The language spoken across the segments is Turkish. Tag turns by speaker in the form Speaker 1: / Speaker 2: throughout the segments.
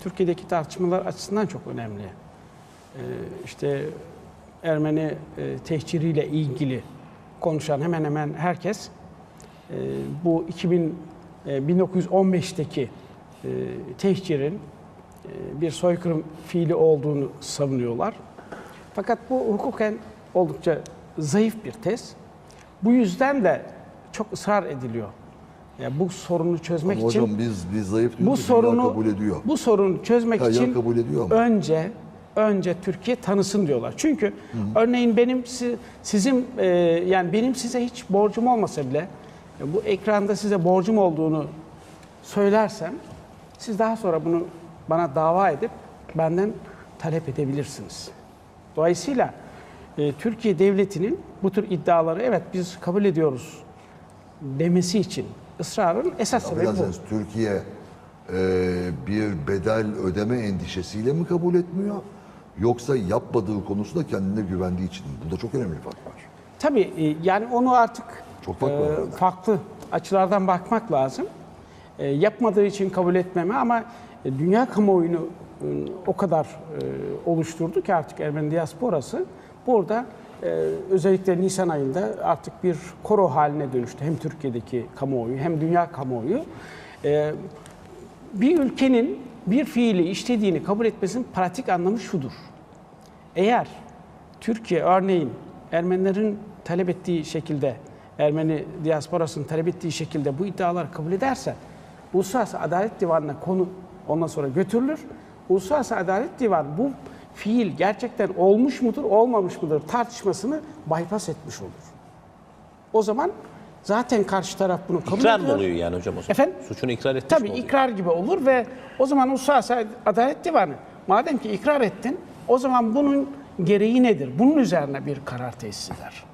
Speaker 1: Türkiye'deki tartışmalar açısından çok önemli. Ee, işte Ermeni e, tehciriyle ilgili konuşan hemen hemen herkes e, bu 2000 e, 1915'teki e, tehcirin bir soykırım fiili olduğunu savunuyorlar. Fakat bu hukuken oldukça zayıf bir tez. Bu yüzden de çok ısrar ediliyor. Yani bu sorunu çözmek
Speaker 2: Ama
Speaker 1: için
Speaker 2: hocam biz biz zayıf
Speaker 1: bu sorunu
Speaker 2: kabul ediyor.
Speaker 1: bu sorunu çözmek
Speaker 2: Dünya
Speaker 1: için
Speaker 2: kabul ediyor ama.
Speaker 1: önce önce Türkiye tanısın diyorlar. Çünkü örneğin benim si- sizin e, yani benim size hiç borcum olmasa bile bu ekranda size borcum olduğunu söylersem siz daha sonra bunu bana dava edip benden talep edebilirsiniz. Dolayısıyla e, Türkiye devletinin bu tür iddiaları evet biz kabul ediyoruz demesi için ısrarın esas sebebi bu.
Speaker 2: Türkiye e, bir bedel ödeme endişesiyle mi kabul etmiyor? Yoksa yapmadığı konusunda kendine güvendiği için mi? Burada çok önemli bir fark var.
Speaker 1: Tabii e, yani onu artık
Speaker 2: Çok fark
Speaker 1: e, farklı açılardan bakmak lazım. E, yapmadığı için kabul etmeme ama e, dünya kamuoyunu e, o kadar e, oluşturdu ki artık Ermeni diasporası burada e, özellikle Nisan ayında artık bir koro haline dönüştü. Hem Türkiye'deki kamuoyu hem dünya kamuoyu. E, bir ülkenin bir fiili işlediğini kabul etmesinin pratik anlamı şudur. Eğer Türkiye örneğin Ermenilerin talep ettiği şekilde, Ermeni diasporasının talep ettiği şekilde bu iddiaları kabul ederse Uluslararası Adalet Divanı'na konu ondan sonra götürülür. Uluslararası Adalet Divanı bu fiil gerçekten olmuş mudur, olmamış mıdır tartışmasını bypass etmiş olur. O zaman zaten karşı taraf bunu kabul
Speaker 3: İkrar
Speaker 1: ediyor.
Speaker 3: oluyor yani hocam o zaman?
Speaker 1: Efendim?
Speaker 3: Suçunu ikrar etmiş
Speaker 1: Tabii ikrar gibi olur ve o zaman Uluslararası Adalet Divanı madem ki ikrar ettin o zaman bunun gereği nedir? Bunun üzerine bir karar tesis eder.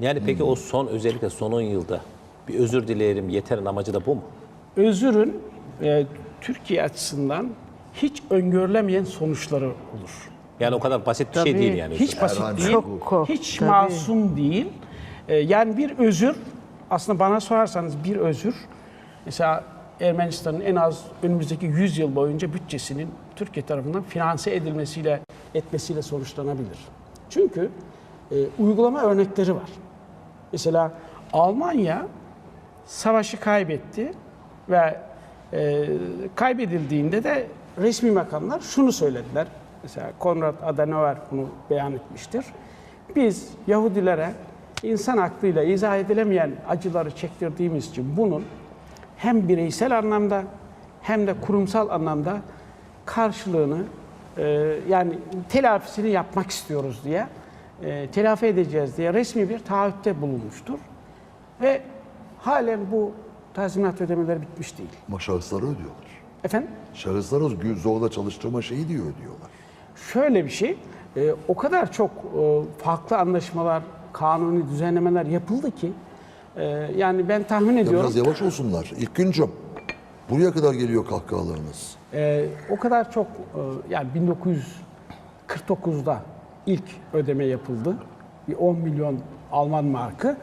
Speaker 3: Yani peki o son özellikle son 10 yılda bir özür dileyelim yeterin amacı da bu mu?
Speaker 1: Özürün e, Türkiye açısından hiç öngörülemeyen sonuçları olur.
Speaker 3: Yani o kadar basit bir şey
Speaker 1: Tabii,
Speaker 3: değil yani.
Speaker 1: Hiç basit değil,
Speaker 2: Çok
Speaker 4: kork-
Speaker 1: hiç
Speaker 4: tabii.
Speaker 1: masum değil. Ee, yani bir özür, aslında bana sorarsanız bir özür, mesela Ermenistan'ın en az önümüzdeki 100 yıl boyunca bütçesinin Türkiye tarafından finanse edilmesiyle, etmesiyle sonuçlanabilir. Çünkü e, uygulama örnekleri var. Mesela Almanya savaşı kaybetti ve e, kaybedildiğinde de resmi makamlar şunu söylediler. Mesela Konrad Adenauer bunu beyan etmiştir. Biz Yahudilere insan aklıyla izah edilemeyen acıları çektirdiğimiz için bunun hem bireysel anlamda hem de kurumsal anlamda karşılığını e, yani telafisini yapmak istiyoruz diye e, telafi edeceğiz diye resmi bir taahhütte bulunmuştur. Ve halen bu tazminat ödemeleri bitmiş değil.
Speaker 2: Ama şahıslara ödüyorlar.
Speaker 1: Efendim?
Speaker 2: Şahıslara gü- zorla çalıştırma şeyi diyor ödüyorlar.
Speaker 1: Şöyle bir şey, e, o kadar çok e, farklı anlaşmalar, kanuni düzenlemeler yapıldı ki, e, yani ben tahmin ediyorum,
Speaker 2: biraz yavaş olsunlar. İlk güncüm. Buraya kadar geliyor kahkahalarınız.
Speaker 1: e, o kadar çok, e, yani 1949'da ilk ödeme yapıldı. Bir 10 milyon Alman markı.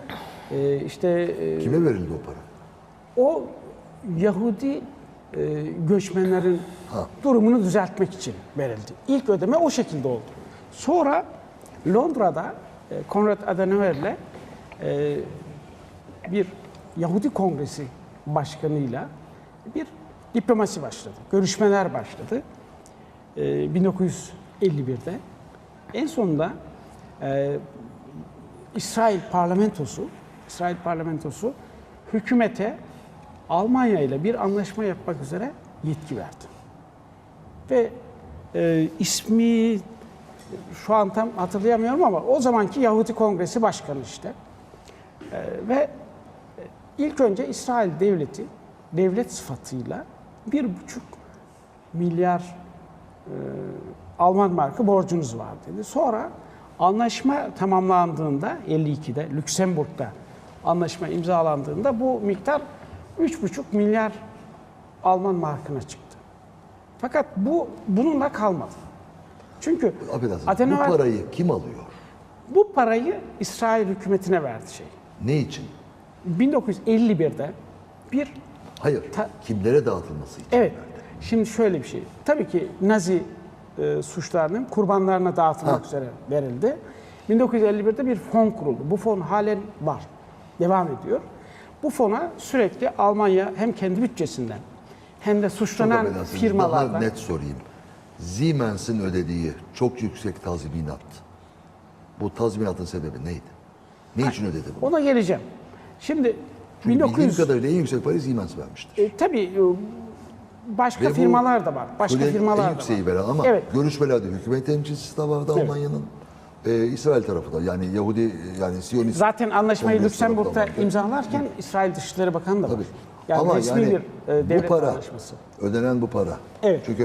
Speaker 1: E, işte e,
Speaker 2: Kime verildi o para?
Speaker 1: O Yahudi e, göçmenlerin
Speaker 2: Ha.
Speaker 1: durumunu düzeltmek için verildi. İlk ödeme o şekilde oldu. Sonra Londra'da e, Konrad Adenauer'le e, bir Yahudi Kongresi başkanıyla bir diplomasi başladı. Görüşmeler başladı. E, 1951'de. En sonunda e, İsrail parlamentosu, İsrail parlamentosu hükümete Almanya ile bir anlaşma yapmak üzere yetki verdi. Ve e, ismi şu an tam hatırlayamıyorum ama o zamanki Yahudi Kongresi Başkanı işte. E, ve e, ilk önce İsrail devleti devlet sıfatıyla bir buçuk milyar e, Alman markı borcunuz var dedi. Sonra anlaşma tamamlandığında 52'de Lüksemburg'da anlaşma imzalandığında bu miktar 3,5 milyar Alman markına çıktı. Fakat bu bununla kalmadı. Çünkü
Speaker 2: Affedersiniz.
Speaker 1: Adenauer
Speaker 2: Bu parayı kim alıyor?
Speaker 1: bu parayı İsrail hükümetine verdi şey.
Speaker 2: Ne için?
Speaker 1: 1951'de bir
Speaker 2: Hayır.
Speaker 1: Ta-
Speaker 2: Kimlere dağıtılması için?
Speaker 1: Evet. Şimdi şöyle bir şey. Tabii ki Nazi e, suçlarının kurbanlarına dağıtılmak
Speaker 2: Ha.
Speaker 1: üzere verildi. 1951'de bir fon kuruldu. Bu fon halen var. Devam ediyor. Bu fona sürekli Almanya hem kendi bütçesinden hem de suçlanan
Speaker 2: affedersiniz, Daha
Speaker 1: firmalardan
Speaker 2: net sorayım. Siemens'in ödediği çok yüksek tazminat. Bu tazminatın sebebi neydi? Ne için ödedi bunu?
Speaker 1: ona geleceğim. Şimdi
Speaker 2: Çünkü
Speaker 1: 1900
Speaker 2: bildiğim kadarıyla en yüksek parayı Siemens vermiştir.
Speaker 1: E, tabii e, başka
Speaker 2: Ve
Speaker 1: firmalar da var. Başka firmalar
Speaker 2: en
Speaker 1: da
Speaker 2: yükseği
Speaker 1: var.
Speaker 2: veren ama
Speaker 1: Evet.
Speaker 2: görüşmelerde hükümet temsilcisi de vardı
Speaker 1: Evet.
Speaker 2: Almanya'nın. Ee, İsrail tarafı da yani Yahudi yani Siyonist.
Speaker 1: Zaten anlaşmayı
Speaker 2: Kongresi
Speaker 1: Lüksemburg'da
Speaker 2: vardı.
Speaker 1: imzalarken İsrail Dışişleri Bakanı da var.
Speaker 2: Tabii.
Speaker 1: Yani
Speaker 2: Ama
Speaker 1: resmi
Speaker 2: yani
Speaker 1: bir e, devlet
Speaker 2: bu para,
Speaker 1: anlaşması.
Speaker 2: ödenen bu para.
Speaker 1: Evet.
Speaker 2: Çünkü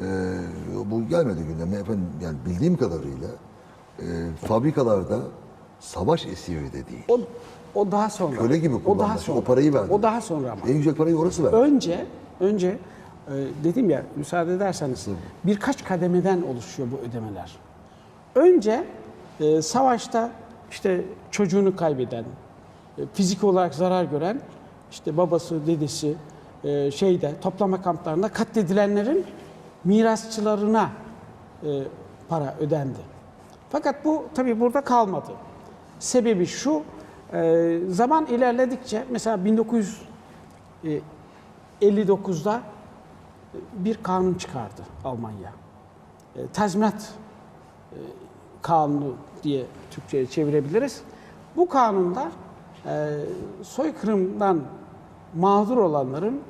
Speaker 2: e, bu gelmedi gündeme efendim yani bildiğim kadarıyla e, fabrikalarda savaş esiri de değil.
Speaker 1: O, o daha sonra.
Speaker 2: Köle gibi
Speaker 1: O daha
Speaker 2: kullanmış.
Speaker 1: sonra.
Speaker 2: O parayı verdi.
Speaker 1: O daha sonra ama.
Speaker 2: En yüksek parayı orası verdi.
Speaker 1: Önce, önce e, dedim ya müsaade ederseniz birkaç kademeden oluşuyor bu ödemeler. Önce e, savaşta işte çocuğunu kaybeden, e, fizik olarak zarar gören, işte babası, dedesi e, şeyde toplama kamplarında katledilenlerin mirasçılarına e, para ödendi. Fakat bu tabii burada kalmadı. Sebebi şu, e, zaman ilerledikçe mesela 1959'da bir kanun çıkardı Almanya. E, tazminat e, kanunu diye Türkçe'ye çevirebiliriz. Bu kanunda e, soykırımdan mağdur olanların e,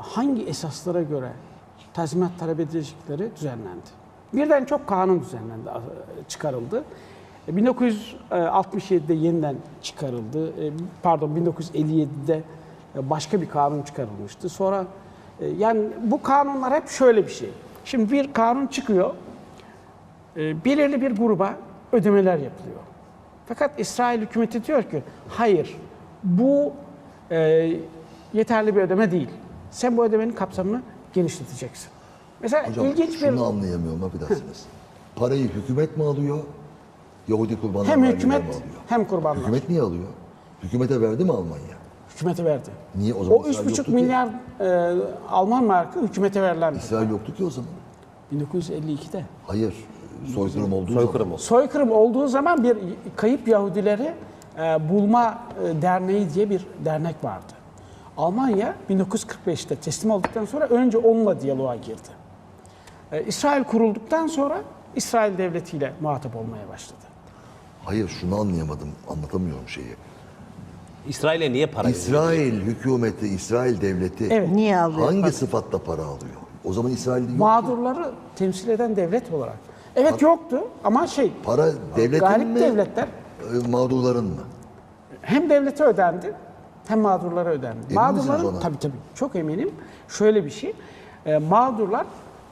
Speaker 1: hangi esaslara göre tazminat talep edilecekleri düzenlendi. Birden çok kanun düzenlendi, e, çıkarıldı. E, 1967'de yeniden çıkarıldı. E, Pardon 1957'de e, başka bir kanun çıkarılmıştı. Sonra e, yani bu kanunlar hep şöyle bir şey. Şimdi bir kanun çıkıyor. E, Belirli bir gruba ödemeler yapılıyor. Fakat İsrail hükümeti diyor ki hayır bu e, yeterli bir ödeme değil. Sen bu ödemenin kapsamını genişleteceksin. Mesela
Speaker 2: Hocam
Speaker 1: ilginç bir
Speaker 2: şunu anlayamıyorum affedersiniz. Parayı hükümet mi alıyor? Yahudi kurbanlar
Speaker 1: hem hükümet
Speaker 2: mi alıyor?
Speaker 1: hem kurbanlar.
Speaker 2: Hükümet niye alıyor? Hükümete verdi mi Almanya?
Speaker 1: Hükümete verdi.
Speaker 2: Niye o zaman
Speaker 1: O
Speaker 2: İsrail
Speaker 1: 3,5
Speaker 2: yoktu ki?
Speaker 1: milyar e, Alman markı hükümete verilen.
Speaker 2: İsrail yoktu ki o zaman.
Speaker 1: 1952'de.
Speaker 2: Hayır. Soykırım olduğu
Speaker 3: Soykırım
Speaker 2: zaman.
Speaker 1: Soykırım olduğu zaman bir kayıp Yahudileri e, bulma e, derneği diye bir dernek vardı. Almanya 1945'te teslim olduktan sonra önce onunla diyaloğa girdi. E, İsrail kurulduktan sonra İsrail devletiyle muhatap olmaya başladı.
Speaker 2: Hayır şunu anlayamadım. Anlatamıyorum şeyi.
Speaker 3: İsrail'e niye para veriyor?
Speaker 2: İsrail hükümeti, İsrail devleti
Speaker 1: Evet.
Speaker 4: Niye alıyor?
Speaker 2: hangi sıfatla para alıyor? O zaman İsrail'de yok.
Speaker 1: Mağdurları temsil eden devlet olarak. Evet yoktu ama şey
Speaker 2: Para devletin
Speaker 1: galip
Speaker 2: mi?
Speaker 1: devletler
Speaker 2: e, Mağdurların mı?
Speaker 1: hem devlete ödendi hem mağdurlara ödendi.
Speaker 2: misiniz
Speaker 1: Mağdurların
Speaker 2: ona?
Speaker 1: tabii tabii çok eminim. Şöyle bir şey. e, mağdurlar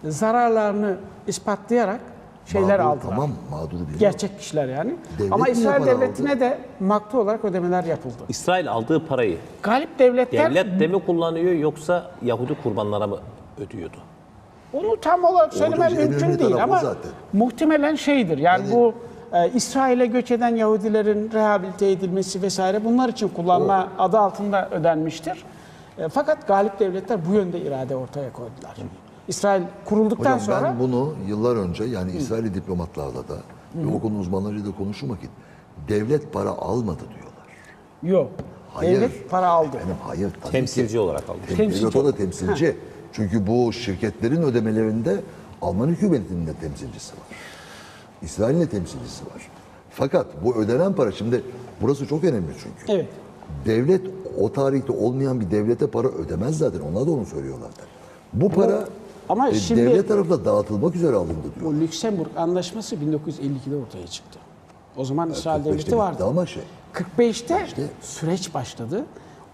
Speaker 1: zararlarını ispatlayarak şeyler
Speaker 2: Mağdur,
Speaker 1: aldılar.
Speaker 2: Tamam mağduru biliyorum.
Speaker 1: Gerçek kişiler yani.
Speaker 2: Devlet
Speaker 1: Ama
Speaker 2: niye
Speaker 1: İsrail devletine
Speaker 2: aldı?
Speaker 1: de maktu olarak ödemeler yapıldı.
Speaker 3: İsrail aldığı parayı
Speaker 1: Galip devletler
Speaker 3: devlet de mi kullanıyor yoksa Yahudi kurbanlara mı ödüyordu?
Speaker 1: Onu tam olarak söylemem
Speaker 2: en
Speaker 1: mümkün
Speaker 2: önemli
Speaker 1: değil
Speaker 2: taraf o
Speaker 1: ama
Speaker 2: zaten.
Speaker 1: muhtemelen şeydir. Yani,
Speaker 2: Yani-
Speaker 1: bu e, İsrail'e göç eden Yahudilerin rehabilite edilmesi vesaire bunlar için kullanma adı altında ödenmiştir. E, fakat galip devletler bu yönde irade ortaya koydular. İsrail kurulduktan
Speaker 2: Hocam
Speaker 1: sonra
Speaker 2: ben bunu yıllar önce yani İsrailli diplomatlarla da ve o konu uzmanlarıyla da konuştuğum vakit devlet para almadı diyorlar.
Speaker 1: yok.
Speaker 2: Hayır.
Speaker 1: Devlet para aldı.
Speaker 2: Efendim hayır tabii
Speaker 3: Temsilci
Speaker 2: ki.
Speaker 3: olarak aldı.
Speaker 2: Tem-
Speaker 1: Temsilci.
Speaker 2: Devlet o da temsilci. Çünkü bu şirketlerin ödemelerinde Alman hükümetinin de temsilcisi var. İsrail'in de temsilcisi var. Fakat bu ödenen para şimdi burası çok önemli çünkü.
Speaker 1: Evet.
Speaker 2: Devlet o tarihte olmayan bir devlete para ödemez zaten. Onlar da onu söylüyorlar. Bu para
Speaker 1: ama
Speaker 2: e,
Speaker 1: şimdi-
Speaker 2: devlet tarafından dağıtılmak üzere alındı diyor.
Speaker 1: Bu Lüksemburg Anlaşması 1952'de ortaya çıktı. O zaman İsrail
Speaker 2: 45'te
Speaker 1: devleti vardı.
Speaker 2: Ama şey
Speaker 1: 45'te
Speaker 2: İşte-
Speaker 1: süreç başladı.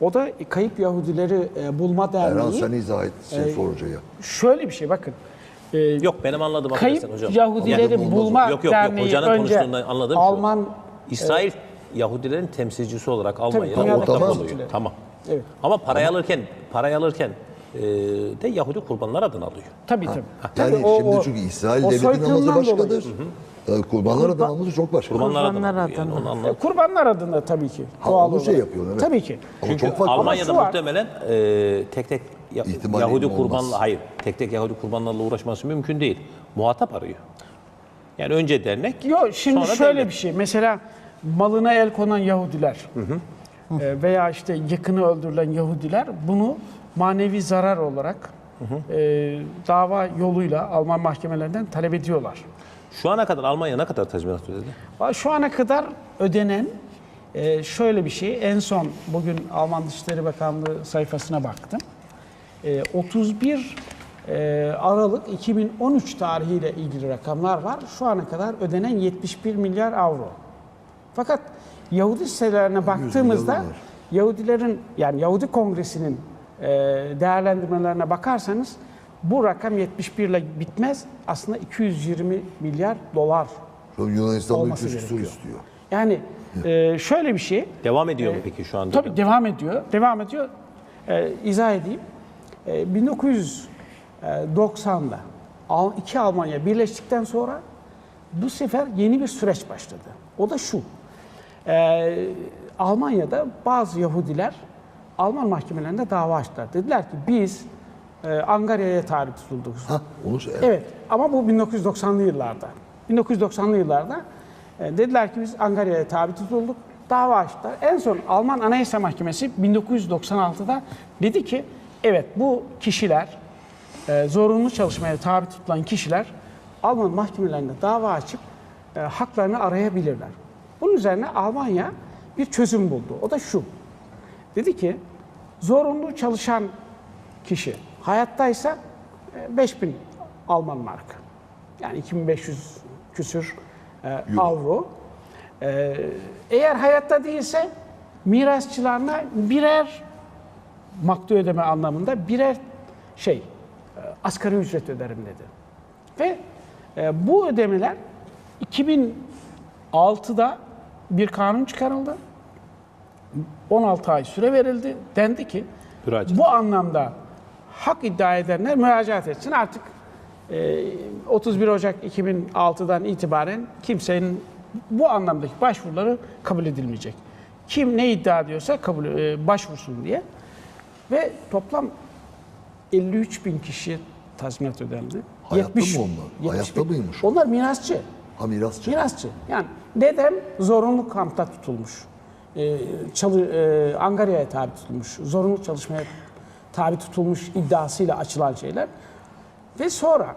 Speaker 1: O da kayıp Yahudileri e, bulma
Speaker 2: Erhan
Speaker 1: derneği.
Speaker 2: sen izah et Seyfi Hoca'ya.
Speaker 1: Şöyle bir şey bakın. E,
Speaker 3: Yok benim anladığım
Speaker 1: Kayıp
Speaker 3: hocam.
Speaker 1: Yahudileri
Speaker 2: Anladım,
Speaker 1: bulma
Speaker 3: Yok yok yok
Speaker 1: derneği
Speaker 3: hocanın
Speaker 1: önce
Speaker 3: konuştuğundan anladığım
Speaker 1: Alman
Speaker 3: şu. İsrail Yahudilerin temsilcisi olarak Almanya'da ortak
Speaker 2: tamam.
Speaker 3: oluyor. Tamam.
Speaker 1: Evet.
Speaker 3: Ama parayı alırken parayı alırken e, de Yahudi kurbanlar adına alıyor.
Speaker 1: tabii tabii.
Speaker 2: Yani
Speaker 1: Tabii o-
Speaker 2: şimdi
Speaker 1: o-
Speaker 2: çünkü İsrail devletinin alması
Speaker 1: soykırımdan
Speaker 2: başkadır.
Speaker 1: dolayı.
Speaker 2: Kurbanlar adına alması çok başka.
Speaker 3: Kurbanlar adına
Speaker 4: Kurbanlar.
Speaker 3: Yani
Speaker 4: adına.
Speaker 3: onu
Speaker 1: E,
Speaker 3: anladım.
Speaker 1: Kurbanlar adına tabii ki.
Speaker 2: Ha,
Speaker 1: doğal
Speaker 2: onu şey
Speaker 1: olarak.
Speaker 2: yapıyor, evet.
Speaker 1: Tabii ki.
Speaker 2: Ama
Speaker 3: Çünkü
Speaker 2: çok farklı.
Speaker 3: Almanya'da
Speaker 1: var.
Speaker 3: muhtemelen e, tek tek Ya- Yahudi kurbanla hayır tek tek Yahudi kurbanlarla uğraşması mümkün değil. Muhatap arıyor. Yani önce dernek,
Speaker 1: Yok şimdi
Speaker 3: sonra
Speaker 1: şöyle
Speaker 3: devlet.
Speaker 1: bir şey. Mesela malına el konan Yahudiler e, veya işte yakını öldürülen Yahudiler bunu manevi zarar olarak e, dava yoluyla Alman mahkemelerinden talep ediyorlar.
Speaker 3: Şu ana kadar Almanya ne kadar tazminat ödedi?
Speaker 1: Şu ana kadar ödenen e, şöyle bir şey. En son bugün Alman Dışişleri Bakanlığı sayfasına baktım. E, 31 e, Aralık 2013 tarihiyle ilgili rakamlar var. Şu ana kadar ödenen 71 milyar avro. Fakat Yahudi sitelerine baktığımızda. Yahudilerin yani Yahudi Kongresi'nin değerlendirmelerine bakarsanız bu rakam 71 ile bitmez. Aslında 220 milyar dolar
Speaker 2: Yunanistan'da
Speaker 1: Olması
Speaker 2: 300 küsur
Speaker 1: gerekiyor.
Speaker 2: istiyor.
Speaker 1: yani e, şöyle bir şey.
Speaker 3: Devam ediyor mu peki şu anda?
Speaker 1: Tabii devam ediyor. Devam ediyor. E, izah edeyim. E, 1990'da Al- iki Almanya birleştikten sonra bu sefer yeni bir süreç başladı. O da şu. E, Almanya'da bazı Yahudiler Alman mahkemelerinde dava açtılar. Dediler ki biz e, Angarya'ya tabi tutulduk.
Speaker 2: Ha, onu söyle.
Speaker 1: Evet ama bu 1990'lı yıllarda. 1990'lı yıllarda e, dediler ki biz Angarya'ya tabi tutulduk. Dava açtılar. En son Alman Anayasa Mahkemesi 1996'da dedi ki evet bu kişiler e, zorunlu çalışmaya tabi tutulan kişiler Alman mahkemelerinde dava açıp e, haklarını arayabilirler. Bunun üzerine Almanya bir çözüm buldu. O da şu. Dedi ki zorunlu çalışan kişi hayattaysa e, 5000 Alman mark. Yani 2500 küsür e, avro. E, eğer hayatta değilse mirasçılarına birer maktu ödeme anlamında birer şey e, asgari ücret öderim dedi. Ve e, bu ödemeler 2006'da bir kanun çıkarıldı. 16 ay süre verildi. Dendi ki
Speaker 3: Müracaat.
Speaker 1: bu anlamda hak iddia edenler müracaat etsin. Artık e, 31 Ocak 2006'dan itibaren kimsenin bu anlamdaki başvuruları kabul edilmeyecek. Kim ne iddia ediyorsa kabul e, başvursun diye. Ve toplam 53 bin kişi tazminat ödendi.
Speaker 2: Hayatta mı onlar? Hayatta
Speaker 1: bin.
Speaker 2: mıymış?
Speaker 1: Onlar mirasçı.
Speaker 2: Ha mirasçı.
Speaker 1: Mirasçı. Yani dedem zorunlu kampta tutulmuş. Ee, çalı, e, Angarya'ya tabi tutulmuş. Zorunlu çalışmaya tabi tutulmuş iddiasıyla açılan şeyler. Ve sonra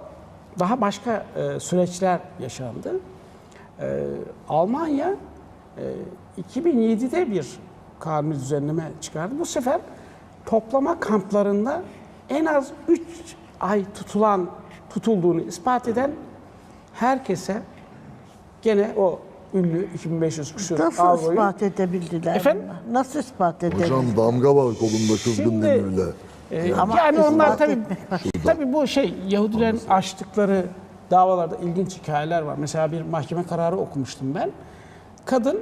Speaker 1: daha başka e, süreçler yaşandı. E, Almanya e, 2007'de bir kanuni düzenleme çıkardı. Bu sefer toplama kamplarında en az 3 ay tutulan tutulduğunu ispat eden herkese gene o ünlü 2500 küsur
Speaker 4: Nasıl
Speaker 1: avroyu
Speaker 4: ispat edebildiler
Speaker 1: Efendim?
Speaker 4: Nasıl ispat edebildiler?
Speaker 2: Hocam damga var kolunda kızgın
Speaker 1: Şimdi-
Speaker 2: demirle.
Speaker 1: Ee,
Speaker 4: Ama
Speaker 1: yani onlar tabii
Speaker 4: etmek
Speaker 1: tabii bu şey Yahudilerin açtıkları davalarda ilginç hikayeler var. Mesela bir mahkeme kararı okumuştum ben. Kadın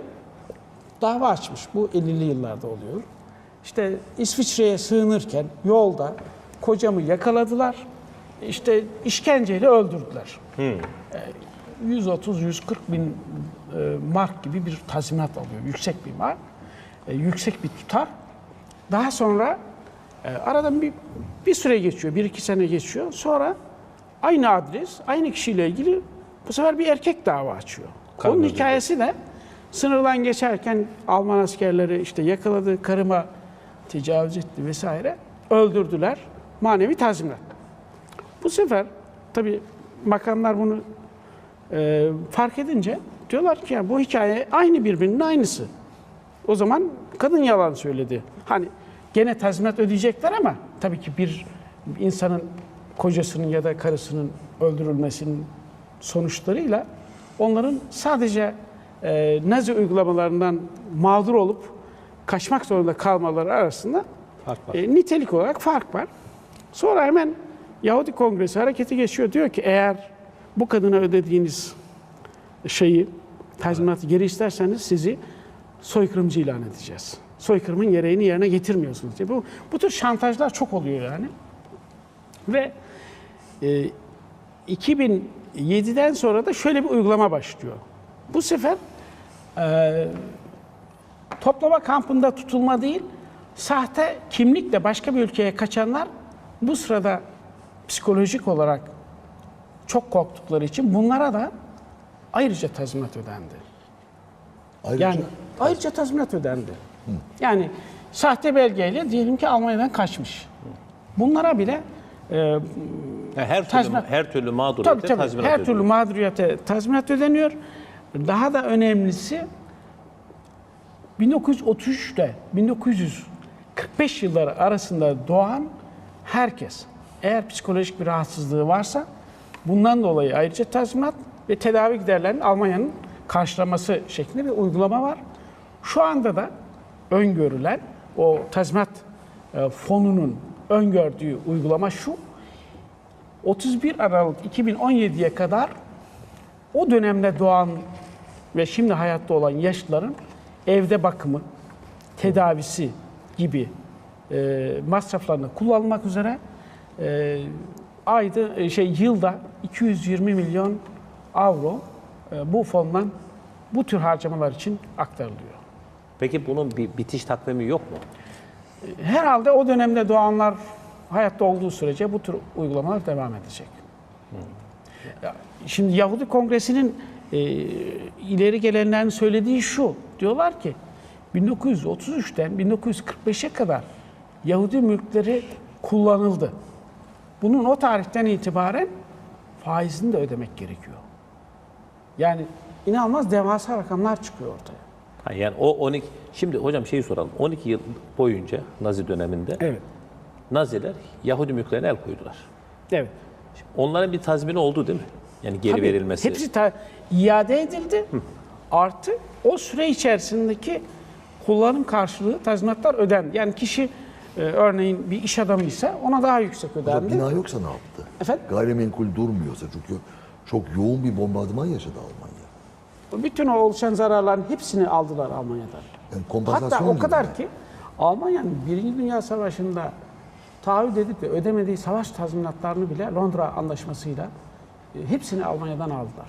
Speaker 1: dava açmış. Bu 50'li yıllarda oluyor. İşte İsviçre'ye sığınırken yolda kocamı yakaladılar. İşte işkenceyle öldürdüler. Ee, 130-140 bin e, mark gibi bir tazminat alıyor. Yüksek bir mark. e, yüksek bir tutar. Daha sonra e, aradan bir, bir süre geçiyor. Bir iki sene geçiyor. Sonra aynı adres, aynı kişiyle ilgili bu sefer bir erkek dava açıyor.
Speaker 3: Karnı
Speaker 1: Onun hikayesi de sınırdan geçerken Alman askerleri işte yakaladı, karıma tecavüz etti vesaire. Öldürdüler. Manevi tazminat. Bu sefer tabii makamlar bunu e, fark edince diyorlar ki ya bu hikaye aynı birbirinin aynısı. O zaman kadın yalan söyledi. Hani gene tazminat ödeyecekler ama tabii ki bir insanın kocasının ya da karısının öldürülmesinin sonuçlarıyla onların sadece e, Nazi uygulamalarından mağdur olup kaçmak zorunda kalmaları arasında
Speaker 3: Fark var.
Speaker 1: e, nitelik olarak fark var. Sonra hemen Yahudi Kongresi hareketi geçiyor. Diyor ki eğer bu kadına ödediğiniz şeyi, tazminatı geri isterseniz sizi soykırımcı ilan edeceğiz. Soykırımın gereğini yerine getirmiyorsunuz diye. Bu, bu tür şantajlar çok oluyor yani. Ve e, 2007'den sonra da şöyle bir uygulama başlıyor. Bu sefer e, toplama kampında tutulma değil, sahte kimlikle başka bir ülkeye kaçanlar Bu sırada psikolojik olarak çok korktukları için bunlara da ayrıca tazminat ödendi.
Speaker 2: Ayrıca
Speaker 1: Yani ayrıca tazminat ödendi. Yani sahte belgeyle diyelim ki Almanya'dan kaçmış. Bunlara bile e,
Speaker 3: Yani her türlü
Speaker 1: Tazminat-
Speaker 3: her türlü mağduriyete
Speaker 1: tabii tabii
Speaker 3: tazminat
Speaker 1: her türlü
Speaker 3: ödüyor.
Speaker 1: mağduriyete tazminat ödeniyor. Daha da önemlisi 1933'te 1945 yılları arasında doğan herkes eğer psikolojik bir rahatsızlığı varsa bundan dolayı ayrıca tazminat ve tedavi giderlerinin Almanya'nın karşılaması şeklinde bir uygulama var. Şu anda da öngörülen o tazminat e, fonunun öngördüğü uygulama şu. 31 Aralık 2017'ye kadar o dönemde doğan ve şimdi hayatta olan yaşlıların evde bakımı, tedavisi gibi e, masraflarını kullanmak üzere e, ayda e, şey yılda 220 milyon avro e, bu fondan bu tür harcamalar için aktarılıyor.
Speaker 3: Peki bunun bir bitiş takvimi yok mu?
Speaker 1: Herhalde o dönemde doğanlar hayatta olduğu sürece bu tür uygulamalar devam edecek. Ya, Şimdi Yahudi Kongresi'nin e, ileri gelenlerin söylediği şu. Diyorlar ki 1933'ten 1945'e kadar Yahudi mülkleri kullanıldı. Bunun o tarihten itibaren faizini de ödemek gerekiyor. Yani inanılmaz devasa rakamlar çıkıyor ortaya.
Speaker 3: Ha, yani o 12 şimdi hocam şeyi soralım. 12 yıl boyunca Nazi döneminde
Speaker 1: Evet.
Speaker 3: Naziler Yahudi mülklerine el koydular.
Speaker 1: Evet.
Speaker 3: Onların bir tazmini oldu değil mi? Yani geri
Speaker 1: Tabii,
Speaker 3: verilmesi.
Speaker 1: Hepsi ta- iade edildi. Artı o süre içerisindeki kullanım karşılığı tazminatlar ödendi. Yani kişi e, örneğin bir iş adamıysa ona daha yüksek
Speaker 2: Hocam
Speaker 1: ödendi.
Speaker 2: bina yoksa ne yaptı?
Speaker 1: Efendim?
Speaker 2: Gayrimenkul durmuyorsa çünkü çok yoğun bir bombardıman yaşadı Almanya.
Speaker 1: Bütün o oluşan zararların hepsini aldılar Almanya'dan.
Speaker 2: Yani kompansasyon
Speaker 1: Hatta o kadar
Speaker 2: yani.
Speaker 1: ki Almanya'nın Birinci Dünya Savaşı'nda taahhüt edip de ödemediği savaş tazminatlarını bile Londra Anlaşması'yla e, hepsini Almanya'dan aldılar.